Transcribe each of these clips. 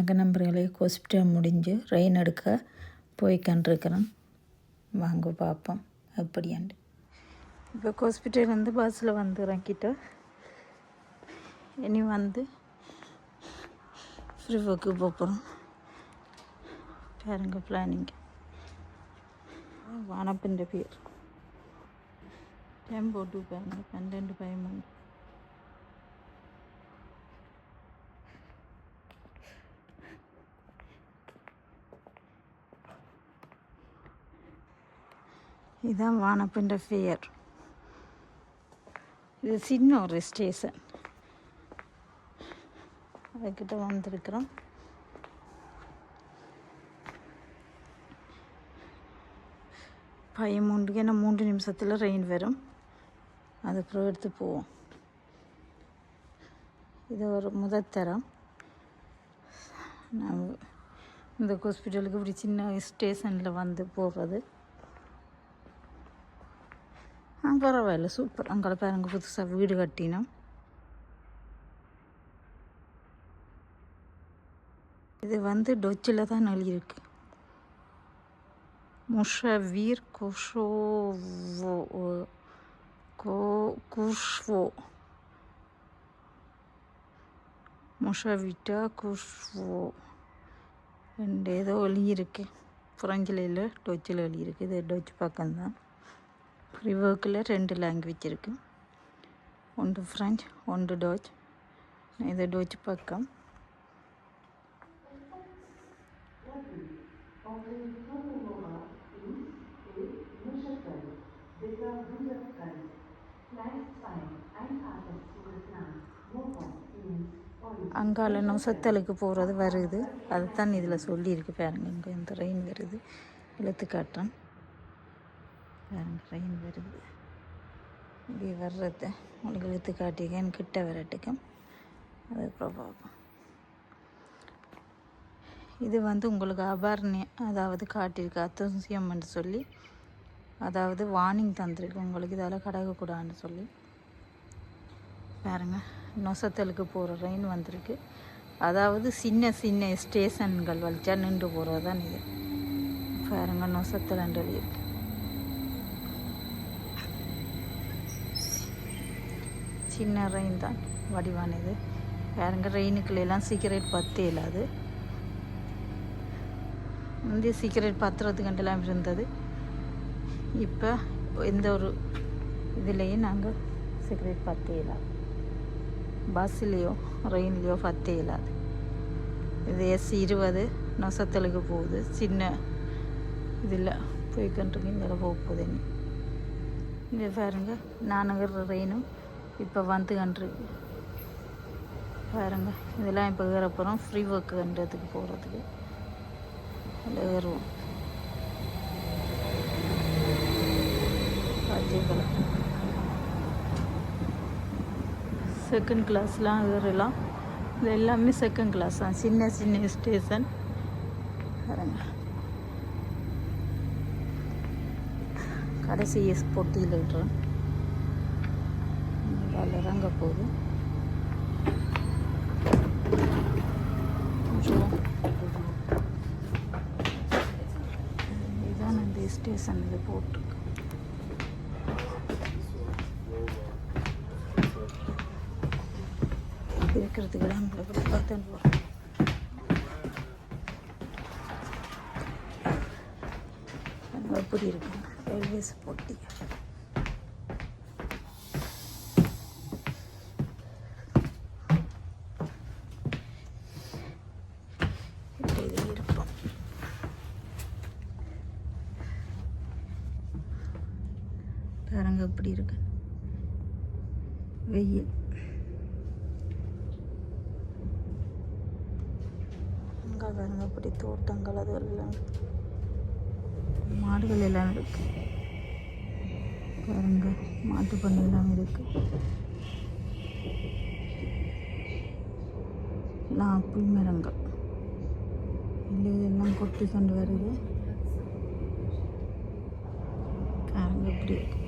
வணக்க நம்பர்களே ஹாஸ்பிட்டல் முடிஞ்சு ரெயின் எடுக்க போய் கண்டிருக்கிறேன் வாங்க பார்ப்போம் அப்படியாண்டு இப்போ ஹாஸ்பிட்டல் வந்து பஸ்ஸில் வந்து கிட்ட. இனி வந்து ஃப்ரீவுக்கு போகிறோம் பாருங்க பிளானிங் வானப்பின்ற பேர். டெம்போ போட்டு பாருங்க. பன்னெண்டு பதிமூணு. இதுதான் வானப்பின்ற ஃபியர் இது சின்ன ஒரு ஸ்டேஷன் அதுக்கிட்ட வந்திருக்கிறோம். பதிமூன்றுக்கு என்ன மூன்று நிமிஷத்தில் ரெயின் வரும். அதுக்கப்புறம் எடுத்து போவோம். இது ஒரு முதத்தரம் நான் இந்த ஹாஸ்பிட்டலுக்கு இப்படி சின்ன ஸ்டேஷனில் வந்து போகிறது பரவாயில்ல சூப்பர். அங்கே பாருங்க புதுசாக வீடு கட்டினோம். இது வந்து டொச்சில் தான் எழுதியிருக்கு முஷவீர் குஷோவோ கோ குஷ்வோ. முஷவிட்டா குஷ்வோ. ரெண்டு ஏதோ எழுதியிருக்கு. புறஞ்சிலையில் டொச்சில் எழுதியிருக்கு. இது டொச் பக்கம்தான். ரிவர்க்கில் ரெண்டு லாங்குவேஜ் இருக்குது ஒன்று ஃப்ரெஞ்ச் ஒன்று டோச் இது டோச் பக்கம் அங்கால நொசத்தலுக்கு போகிறது வருது. அதுதான் இதில் சொல்லியிருக்கு பாருங்க. இங்கே இந்த ரெயின் வருது. இழுத்து காட்டுறேன் பாருங்க வருது. இப்படி வர்றத உங்களுக்கு இழுத்து காட்டிக்கேன் கிட்ட வரட்டுக்கும் அதுக்கப்புறம் பார்ப்போம் இது வந்து உங்களுக்கு அபார்னி அதாவது காட்டியிருக்கு. அத்தோசியம்னு சொல்லி அதாவது வார்னிங் தந்திருக்கு. உங்களுக்கு இதால் கடகக்கூடாதுன்னு சொல்லி. பாருங்கள் நொசத்தலுக்கு போகிற ரெயின் வந்திருக்கு. அதாவது சின்ன சின்ன ஸ்டேஷன்கள் வலிச்சா நின்று போகிறது தான் இது. பாருங்கள் நொசத்தல் இருக்குது சின்ன ரெயின் தான். வடிவானது. வேறங்க ரெயினுக்குள்ளெல்லாம் சீக்கிரட் பத்தே இல்லாது முந்தைய பத்துறது கண்டெல்லாம் இருந்தது. இப்போ எந்த ஒரு இதுலேயும் நாங்கள் சீக்கிரட் பத்தே இல்லாது பஸ்ஸுலேயோ ரெயின்லேயோ பத்தே இல்லாது இது எஸ் இருபது நொசத்தலுக்கு போகுது. சின்ன இதில் போய்கிட்டுருக்கு இந்த போக போகுது இங்கே பாருங்கள் நானுங்கிற ரெயினும் இப்போ வந்து கன்று. பாருங்க இதெல்லாம் இப்போ ஏற போகிறோம் ஃப்ரீ ஒர்க்குன்றதுக்கு போகிறதுக்கு அதில் ஏறுவோம். செகண்ட் கிளாஸ்லாம் ஏறலாம். இது எல்லாமே செகண்ட் கிளாஸ் தான். சின்ன சின்ன ஸ்டேஷன் பாருங்க. கடைசி எஸ் பொட்டியில் விடுறேன் அதில் இறங்க போகுது. கொஞ்சம் இதுதான் இந்த ஸ்டேஷனில் போட்டிருக்கு. இருக்கிறதுக்கு நம்மளை நம்மளுக்கு பார்த்துட்டு போகிறோம் எப்படி இருக்கு ரயில்வேஸ் போட்டி இப்படி இது இருப்போம் பாருங்க எப்படி இருக்கு. வெயில். அங்கே பாருங்க அப்படி தோட்டங்கள் அது எல்லாம். மாடுகள் எல்லாம் இருக்கு. பாருங்க மாட்டு பண்ணை எல்லாம் இருக்கு. நான் ஆப்பிள் மரங்கள் இல்லை இதெல்லாம் கொட்டி கொண்டு வருது. பாருங்க எப்படி இருக்கு.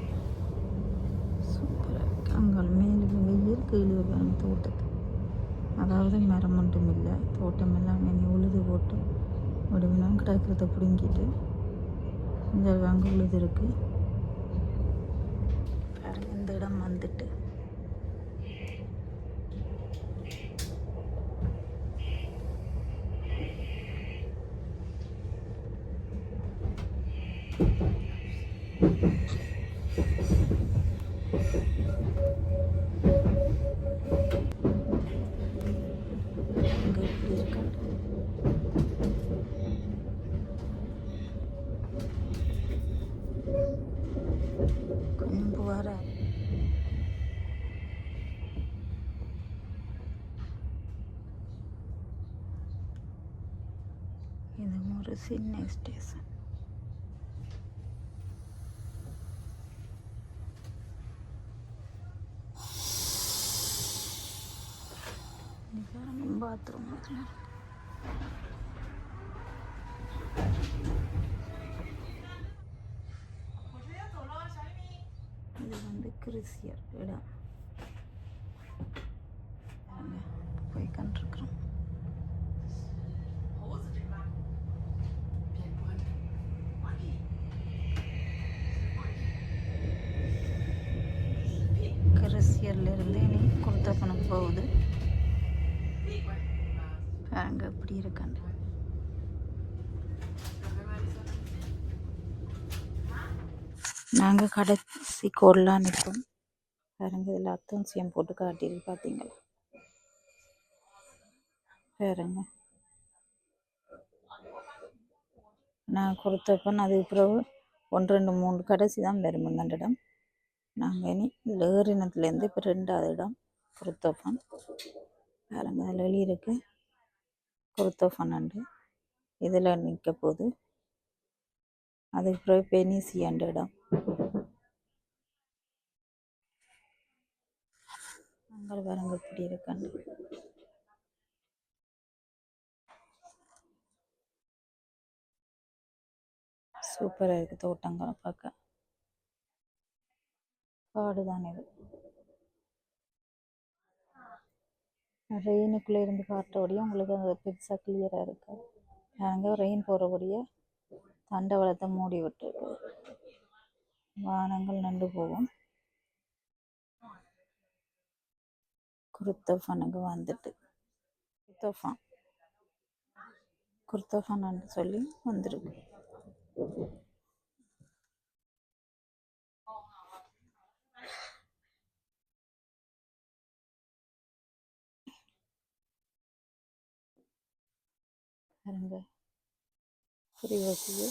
அங்கே மேலே வெயில் கீழே தோட்டத்து. அதாவது மரம் மட்டும் இல்லை தோட்டம் எல்லாம் அங்கே உழுது போட்டு விடுவினோம் கிடக்கிறத பிடுங்கிட்டு இந்த அங்கே உழுது இருக்கு இந்த இடம் வந்துட்டு. இங்கே இது ஒரு சின்ன ஸ்டேஷன் பாத்ரூம் இது வந்து கிறிஸ்டியர் இடம் கிறிஸ்டியர்ல நீ கொடுத்த பணம் போகுது. பாருங்க எப்படி இருக்காண்டு நாங்கள் கடைசி கோடெலாம் நிற்போம். பாருங்க இதில் அத்தோன்சியம் போட்டு காட்டியிருக்கு பார்த்தீங்களா பாருங்க. நான் கொடுத்தப்பன் அதுக்கு பிறகு ஒன்று ரெண்டு மூணு கடைசி தான் வெறும் அந்த இடம். நாங்கள் இனி இதில் ஏறினத்துலேருந்து இப்போ ரெண்டாவது இடம் குருத்தோஃபன் பாருங்க அதில் இருக்கு. குருத்தோஃபன் அண்டு இதில் நிற்க போகுது. அதுக்கு பிறகு அண்டு இடம். அங்கே பாருங்க இப்படி இருக்காண்டு சூப்பராக இருக்குது தோட்டங்களை பார்க்க. காடு தான் இது. ரெயினுக்குள்ளே இருந்து காட்டுறபடியும் உங்களுக்கு அது பெருசாக கிளியராக இருக்கு. நாங்கள் ரெயின் போகிறபடியே தண்டவளத்தை மூடி விட்டுருக்கு. வானங்கள் நண்டு போகும். குருத்தோஃபானுக்கு வந்துட்டு. குருத்தோஃபான். குருத்தோஃபான் சொல்லி வந்துருக்கு. பாருங்க. ஃப்ரீ வசதி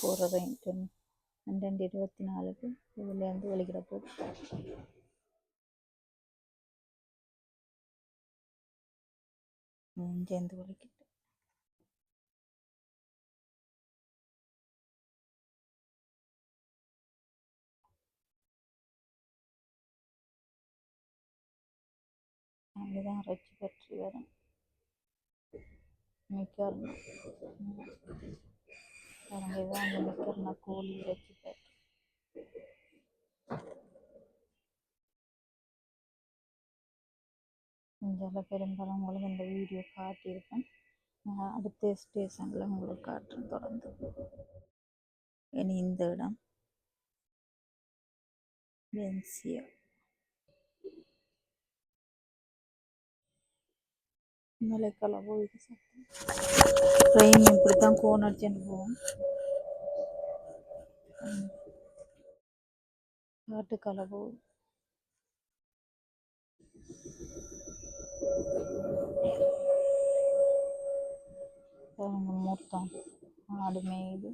போகிற ரெயின் ரெண்டு இருபத்தி நாலுக்கு இதுலேருந்து ஒழிக்கிற போது இங்கேருந்து ஒழிக்கிட்டு அங்கேதான் இறைச்சி பற்றி வரும். மிக்கர்னா பாருங்க இதுதான் அந்த மிக்கர்னா கோழி இறைச்சி பற்றி இதில் பெரும்பாலும் உங்களுக்கு இந்த வீடியோ காட்டியிருப்பேன் நான் அடுத்த ஸ்டேஷனில் உங்களுக்கு காட்டுறேன் தொடர்ந்து இனி இந்த இடம் பென்சியா மலைக்கால போயிட்டு ட்ரெயின் இப்படி தான் கோன் அடிச்சுட்டு போவோம் காட்டுக்கால போகும் பாருங்க மூர்த்தம். ஆடு மேயுது.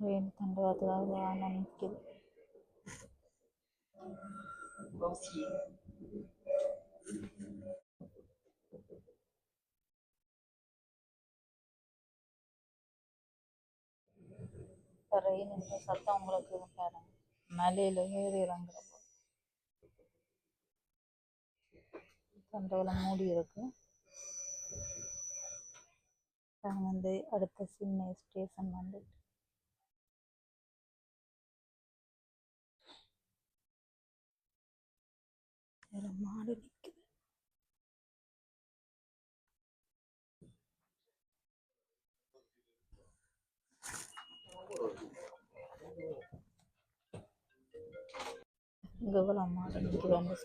ட்ரெயின் தண்டவாளத்துக்காக வானம் நிற்குது ட்ரெயின் சத்தம் உங்களுக்கு பாருங்க மலையில ஏறி இறங்குறப்போ மூடி இருக்கு. பாருங்க வந்து அடுத்த சின்ன ஸ்டேஷன் வந்து மாடு இங்க எவ்வளவு மாடு நிக்குதுன்னு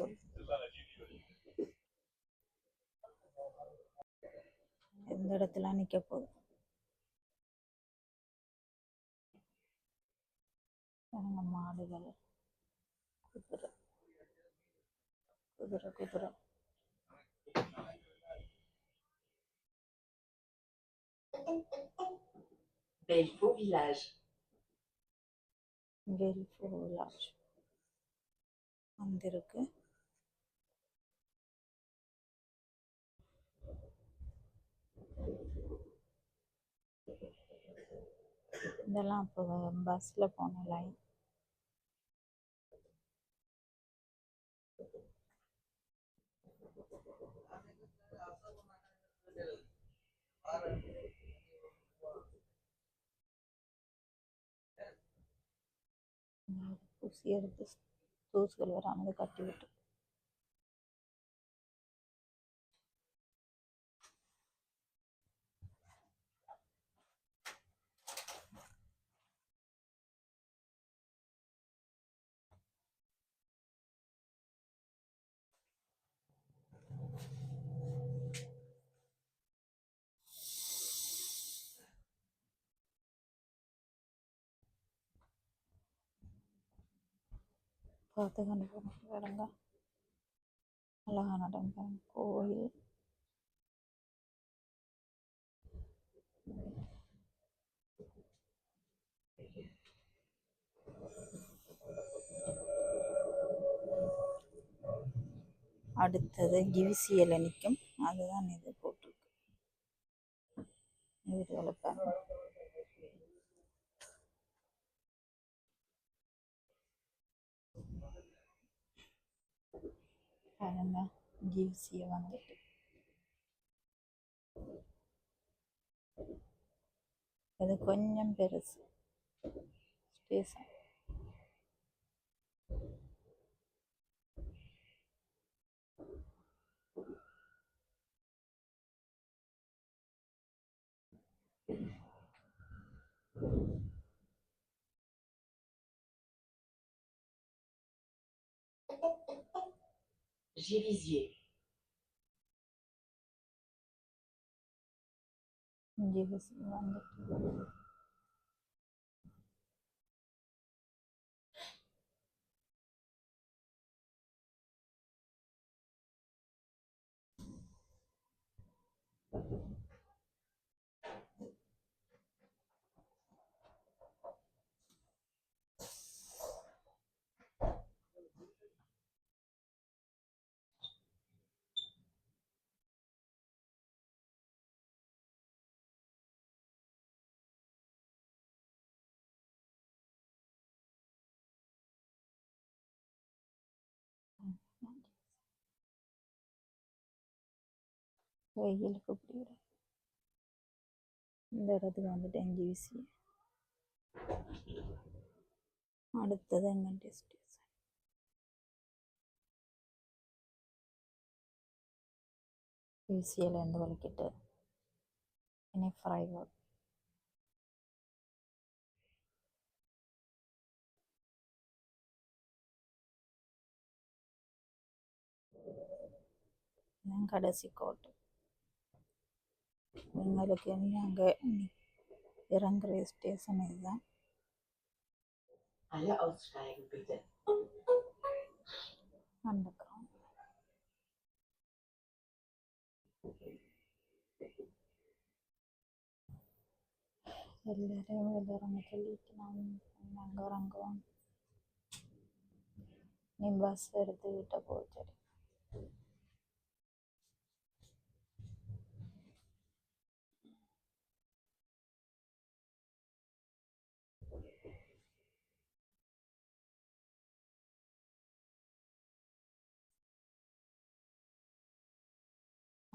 எந்த இடத்துல நிக்க போகுது? பாருங்க மாடுகள். குதிரை. குதிரை குதிரை. Belfaux village. Belfaux Village வந்திருக்கு இதெல்லாம் இப்போ பஸ்ஸில் போன லைன் Thank you. ஊசி எடுத்து தூசுகள் வராமல் கட்டி விட்டு பார்த்து கண்டுபிடிக்க போகணும் வேறங்க அழகான இடம் பாருங்க. கோயில் அடுத்தது கிவிசியில் நிற்கும் அதுதான் இது போட்டிருக்கு. வீடுகளை பாருங்க பாருங்க கிவிசியை வந்துட்டு இது கொஞ்சம் பெருசு ஸ்டேஷன் Givisier. கிவிசி வந்துட்டு வெயிலுக்கு இப்படி விட இந்த இடத்துக்கு வந்துட்டேன் ஜிவிசி அடுத்தது எங்கள் ஸ்டேஷன் கிவிசியிலேருந்து வலிக்கிட்டு. இனி ஃப்ரை ரோட் இதுதான் கடைசி கோட்டை எங்களுக்கு அங்கே இறங்குற ஸ்டேஷன் இதுதான் Alle aussteigen bitte. வந்துக்கிறோம் எல்லாரையும் வெளில இறங்க சொல்லிட்டு நான் அங்கே இறங்குவோம் நீ பஸ் எடுத்து விட்ட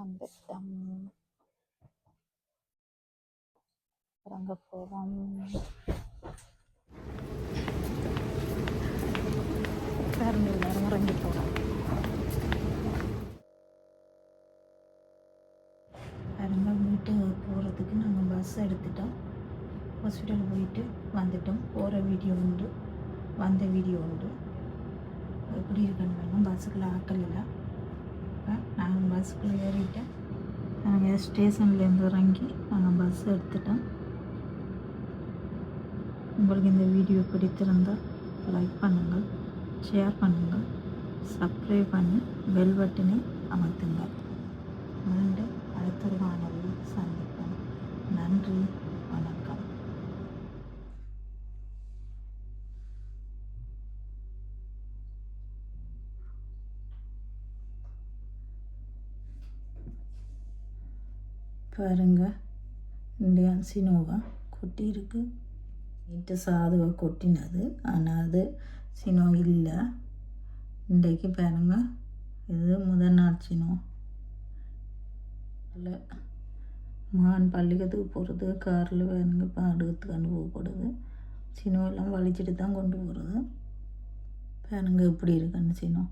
அமிர்தம் அங்கே போவோம் எல்லாரும் இறங்கி போகிறோம் பாருங்க போகிறதுக்கு நாங்கள் பஸ் எடுத்துட்டோம். ஹாஸ்பிட்டல் போயிட்டு வந்துட்டோம். போகிற வீடியோ உண்டு வந்த வீடியோ உண்டு. எப்படி இருக்கணும் வேணும் பஸ்ஸுக்குள்ள ஆக்கள் இல்லை. நாங்கள் பஸ்ஸுக்குள்ளே ஏறிட்டேன். நாங்கள் ஸ்டேஷன்லேருந்து இறங்கி நாங்கள் பஸ் எடுத்துட்டோம். உங்களுக்கு இந்த வீடியோ பிடித்திருந்தால் லைக் பண்ணுங்கள் ஷேர் பண்ணுங்கள் சப்ஸ்கிரைப் பண்ணி பெல் பட்டனை அமர்த்துங்கள். மீண்டும் அடுத்த ஒரு காணொலியில் சந்திப்போம். நன்றி வணக்கம் பாருங்க. இந்தியன் சினோவா கொட்டி இருக்கு நேற்று சாதுவை கொட்டினது. ஆனால் அது சினோ இல்லை. இன்றைக்கு பாருங்க. இது முதல் நாள் சினோ. இல்லை. மான் பள்ளிக்கத்துக்கு போகிறது காரில் வேணுங்க பாடுகிறதுக்கு போகப்படுது சினோ எல்லாம் வலிச்சிட்டு தான் கொண்டு போகிறது பாருங்க எப்படி இருக்குன்னு சினோ.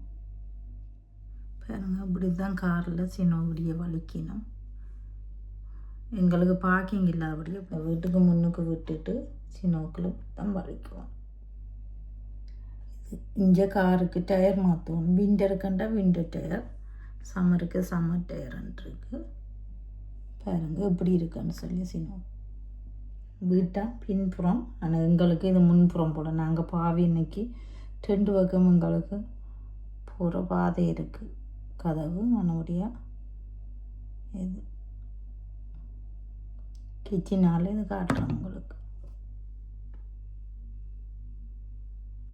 பாருங்க இப்படி தான் காரில் சினோ இப்படியே வலிக்கணும். எங்களுக்கு பார்க்கிங் இல்லாதபடி இப்போ வீட்டுக்கு முன்னுக்கு விட்டுட்டு சின்னோக்கில் தான் வலிக்குவோம் இது இங்கே காருக்கு டயர் மாற்றுவோம் விண்டருக்குண்டா விண்டர் டயர் சம்மருக்கு சம்மர் டயர்ன்ட்டுருக்கு பாருங்க எப்படி இருக்குன்னு சொல்லி சின்னோ. வீட்டா பின்புறம். ஆனால் எங்களுக்கு இது முன்புறம் போட நாங்கள் பாவி இன்னைக்கு. ரெண்டு பக்கம் எங்களுக்கு போகிற பாதை இருக்குது கதவு மனபடியாக இது. கிச்சனால் இது காட்டுறேன் உங்களுக்கு.